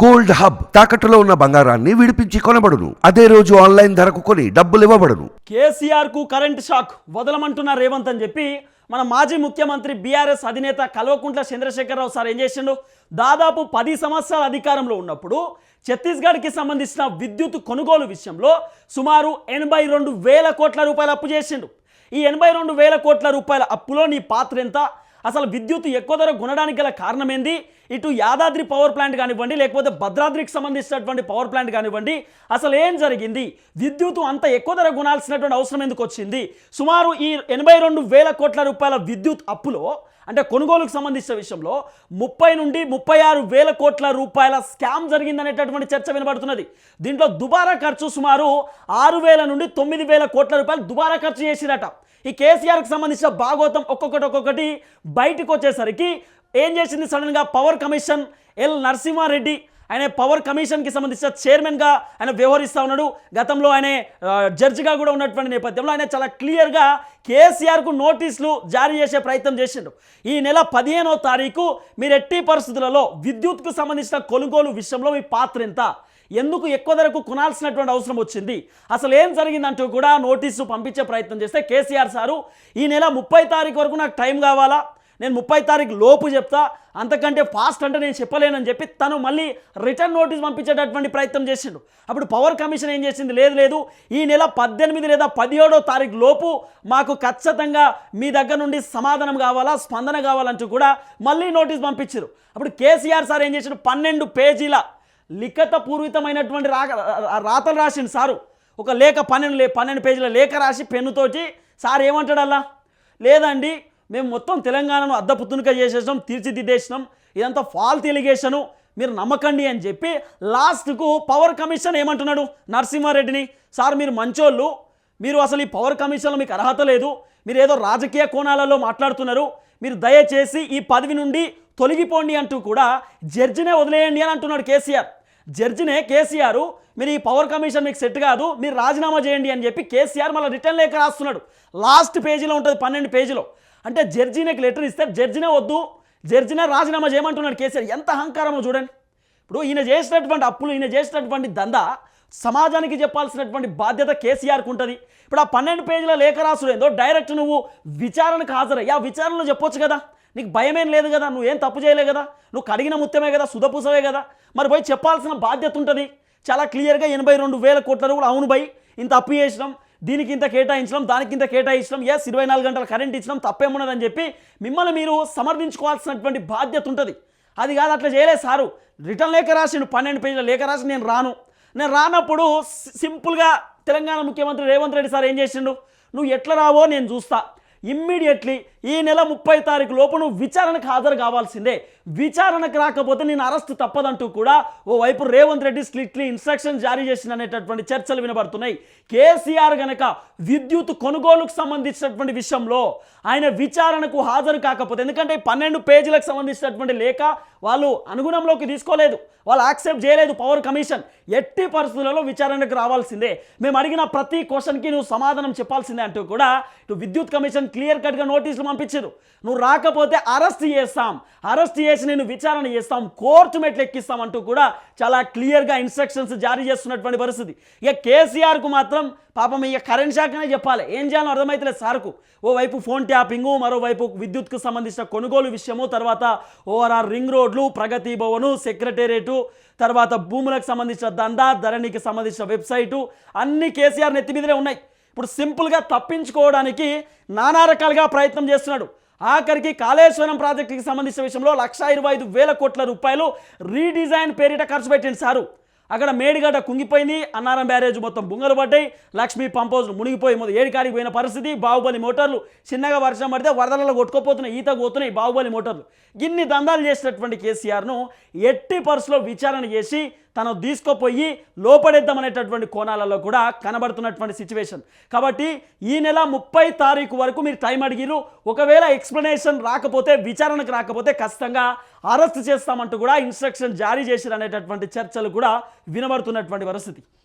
Gold hub తాకట్టులో ఉన్న బంగారాన్ని విడిపించి కొనబడును. అదే రోజు ఆన్లైన్ ధరకు కొని డబ్బులు ఇవ్వబడును. కేసీఆర్కు కరెంట్ షాక్ వదలమంటున్న రేవంత్ అని చెప్పి మన మాజీ ముఖ్యమంత్రి బీఆర్ఎస్ అధినేత కల్వకుంట్ల చంద్రశేఖరరావు సార్ ఏం చేసిండు? దాదాపు పది సంవత్సరాల అధికారంలో ఉన్నప్పుడు ఛత్తీస్గఢ్కి సంబంధించిన విద్యుత్ కొనుగోలు విషయంలో సుమారు ఎనభై రెండు వేల కోట్ల రూపాయలు అప్పు చేసిండు. ఈ ఎనభై రెండు వేల కోట్ల రూపాయల అప్పులో నీ పాత్ర ఎంత? అసలు విద్యుత్ ఎక్కువ ధర కొనడానికి గల కారణం ఏంది ఇటు యాదాద్రి పవర్ ప్లాంట్ కానివ్వండి లేకపోతే భద్రాద్రికి సంబంధించినటువంటి పవర్ ప్లాంట్ కానివ్వండి అసలు ఏం జరిగింది? విద్యుత్ అంత ఎక్కువ ధర కొనాల్సినటువంటి అవసరం ఎందుకు వచ్చింది? సుమారు ఈ ఎనభై రెండు వేల కోట్ల రూపాయల విద్యుత్ అప్పులో అంటే కొనుగోలుకు సంబంధించిన విషయంలో ముప్పై నుండి ముప్పై ఆరు వేల కోట్ల రూపాయల స్కామ్ జరిగిందనేటటువంటి చర్చ వినబడుతున్నది. దీంట్లో దుబారా ఖర్చు సుమారు ఆరు వేల నుండి తొమ్మిది వేల కోట్ల రూపాయలు దుబారా ఖర్చు చేసిరట. ఈ కేసీఆర్కి సంబంధించిన భాగవతం ఒక్కొక్కటి ఒక్కొక్కటి బయటకు వచ్చేసరికి ఏం చేసింది సడన్గా పవర్ కమిషన్ ఎల్ నరసింహారెడ్డి? ఆయన పవర్ కమిషన్కి సంబంధించిన చైర్మన్గా ఆయన వ్యవహరిస్తూ ఉన్నాడు. గతంలో ఆయన జడ్జిగా కూడా ఉన్నటువంటి నేపథ్యంలో ఆయన చాలా క్లియర్గా కేసీఆర్కు నోటీసులు జారీ చేసే ప్రయత్నం చేసిండు. ఈ నెల పదిహేనో తారీఖు మీరు ఎట్టి పరిస్థితులలో విద్యుత్కు సంబంధించిన కొనుగోలు విషయంలో మీ పాత్ర ఎంత? ఎందుకు ఎక్కువ ధరకు కొనాల్సినటువంటి అవసరం వచ్చింది? అసలు ఏం జరిగిందంటూ కూడా నోటీసు పంపించే ప్రయత్నం చేస్తే కేసీఆర్ సారు ఈ నెల ముప్పై తారీఖు వరకు నాకు టైం కావాలా? నేను ముప్పై తారీఖు లోపు చెప్తా అంతకంటే ఫాస్ట్ అంటే నేను చెప్పలేనని చెప్పి తను మళ్ళీ రిటర్న్ నోటీస్ పంపించేటటువంటి ప్రయత్నం చేసిండు. అప్పుడు పవర్ కమిషన్ ఏం చేసింది? లేదు లేదు. ఈ నెల పద్దెనిమిది లేదా పదిహేడో తారీఖు లోపు మాకు ఖచ్చితంగా మీ దగ్గర నుండి సమాధానం కావాలా స్పందన కావాలంటూ కూడా మళ్ళీ నోటీస్ పంపించారు అప్పుడు కేసీఆర్ సార్ ఏం చేసిండు? పన్నెండు పేజీల లిఖిత పూర్వితమైనటువంటి రాక రాతలు రాసిండు సారు. ఒక లేఖ పన్నెండు లే పన్నెండు పేజీల లేఖ రాసి పెన్నుతోటి సార్ ఏమంటాడు అలా లేదండి మేము మొత్తం తెలంగాణను అద్దపుతునుక చేసేసాం తీర్చిదిద్దేసినాం ఇదంతా ఫాల్త్ ఎలిగేషను మీరు నమ్మకండి అని చెప్పి లాస్ట్కు పవర్ కమిషన్ ఏమంటున్నాడు నరసింహారెడ్డిని? సార్ మీరు మంచోళ్ళు మీరు అసలు ఈ పవర్ కమిషన్లో మీకు అర్హత లేదు మీరు ఏదో రాజకీయ కోణాలలో మాట్లాడుతున్నారు మీరు దయచేసి ఈ పదవి నుండి తొలగిపోండి అంటూ కూడా జడ్జినే వదిలేయండి అని అంటున్నాడు కేసీఆర్. జడ్జినే కేసీఆర్ మీరు ఈ పవర్ కమిషన్ మీకు సెట్ కాదు మీరు రాజీనామా చేయండి అని చెప్పి కేసీఆర్ మళ్ళీ రిటర్న్ లేఖ రాస్తున్నాడు. లాస్ట్ పేజీలో ఉంటుంది పన్నెండు పేజీలో. అంటే జడ్జినేకి లెటర్ ఇస్తే జడ్జినే వద్దు జడ్జినే రాజీనామా చేయమంటున్నాడు కేసీఆర్. ఎంత అహంకారమో చూడండి. ఇప్పుడు ఈయన చేసినటువంటి అప్పులు ఈయన చేసినటువంటి దందా సమాజానికి చెప్పాల్సినటువంటి బాధ్యత కేసీఆర్కి ఉంటుంది. ఇప్పుడు ఆ పన్నెండు పేజీల లేఖ రాసుడు ఏందో డైరెక్ట్ నువ్వు విచారణకు హాజరయ్యి ఆ విచారణలో చెప్పొచ్చు కదా. నీకు భయమేం లేదు కదా నువ్వేం తప్పు చేయలే కదా నువ్వు కడిగిన ముత్యమే కదా సుధపూసవే కదా. మరి పోయి చెప్పాల్సిన బాధ్యత ఉంటుంది. చాలా క్లియర్గా ఎనభై రెండు వేల కోట్ల రూపాయలు అవును బై ఇంత అప్పు చేసినాం దీనికి ఇంత కేటాయించడం దానికి ఇంత కేటాయించడం ఎస్ ఇరవై నాలుగు గంటల కరెంట్ ఇచ్చినాం తప్పేమున్నదని చెప్పి మిమ్మల్ని మీరు సమర్థించుకోవాల్సినటువంటి బాధ్యత ఉంటుంది. అది కాదు అట్లా చేయలేదు సారు. రిటర్న్ లేఖ రాసిండు పన్నెండు పేజీల లేఖ రాసి నేను రాను. నేను రానప్పుడు సింపుల్గా తెలంగాణ ముఖ్యమంత్రి రేవంత్ రెడ్డి సార్ ఏం చేసిండు? నువ్వు ఎట్లా రావో నేను చూస్తా. ఇమ్మీడియట్లీ ఈ నెల ముప్పై తారీఖు లోపు నువ్వు విచారణకు హాజరు కావాల్సిందే. విచారణకు రాకపోతే నేను అరెస్ట్ తప్పదంటూ కూడా ఓ వైపు రేవంత్ రెడ్డి స్ట్రిక్ట్లీ ఇన్స్ట్రక్షన్ జారీ చేసిన అనేటటువంటి చర్చలు వినబడుతున్నాయి. కేసీఆర్ గనక విద్యుత్ కొనుగోలుకు సంబంధించినటువంటి విషయంలో ఆయన విచారణకు హాజరు కాకపోతే ఎందుకంటే పన్నెండు పేజీలకు సంబంధించినటువంటి లేఖ వాళ్ళు అనుగుణంలోకి తీసుకోలేదు. వాళ్ళు యాక్సెప్ట్ చేయలేదు పవర్ కమిషన్. ఎట్టి పరిస్థితులలో విచారణకు రావాల్సిందే. మేము అడిగిన ప్రతి క్వశ్చన్కి నువ్వు సమాధానం చెప్పాల్సిందే అంటూ కూడా ఇటు విద్యుత్ కమిషన్ క్లియర్ కట్గా నోటీసులు పంపించారు. నువ్వు రాకపోతే అరెస్ట్ చేస్తాం. అరెస్ట్ కేసు నేను విచారణ చేస్తాం కోర్టు మెట్లు ఎక్కిస్తాం అంటూ కూడా చాలా క్లియర్గా ఇన్స్ట్రక్షన్స్ జారీ చేస్తున్నటువంటి పరిస్థితి. ఇక కేసీఆర్కు మాత్రం పాపం ఇక కరెంట్ శాఖనే చెప్పాలి. ఏం చేయాలో అర్థమైతలేదు సార్కు. ఓవైపు ఫోన్ ట్యాపింగు మరోవైపు విద్యుత్కు సంబంధించిన కొనుగోలు విషయము తర్వాత ఓవరాల్ రింగ్ రోడ్లు ప్రగతి భవను సెక్రటేరియటు తర్వాత భూములకు సంబంధించిన దందా ధరణికి సంబంధించిన వెబ్సైటు అన్ని కేసీఆర్ నెత్తి మీదనే ఉన్నాయి. ఇప్పుడు సింపుల్గా తప్పించుకోవడానికి నానా రకాలుగా ప్రయత్నం చేస్తున్నాడు. ఆఖరికి కాళేశ్వరం ప్రాజెక్టుకి సంబంధించిన విషయంలో లక్ష ఇరవై ఐదు వేల కోట్ల రూపాయలు రీడిజైన్ పేరిట ఖర్చు పెట్టింది సారు. అక్కడ మేడిగడ్డ కుంగిపోయింది అన్నారం బ్యారేజ్ మొత్తం బుంగలు పడ్డాయి లక్ష్మీ పంపోజులు మునిగిపోయి మొదలు ఏడికాడికి పోయిన పరిస్థితి బాహుబలి మోటార్లు చిన్నగా వర్షం పడితే వరదలలో కొట్టుకోపోతున్నాయి ఈత పోతున్నాయి బాహుబలి మోటార్లు. ఇన్ని దందాలు చేసినటువంటి కేసీఆర్ను ఎట్టి పర్సులో విచారణ చేసి తను తీసుకుపోయి లోపడేద్దామనేటటువంటి కోణాలలో కూడా కనబడుతున్నటువంటి సిచ్యువేషన్ కాబట్టి ఈ నెల ముప్పై తారీఖు వరకు మీరు టైం అడిగిరు ఒకవేళ ఎక్స్ప్లెనేషన్ రాకపోతే విచారణకు రాకపోతే ఖచ్చితంగా అరెస్ట్ చేస్తామంటూ కూడా ఇన్స్ట్రక్షన్ జారీ చేసిరనేటటువంటి చర్చలు కూడా వినబడుతున్నటువంటి పరిస్థితి.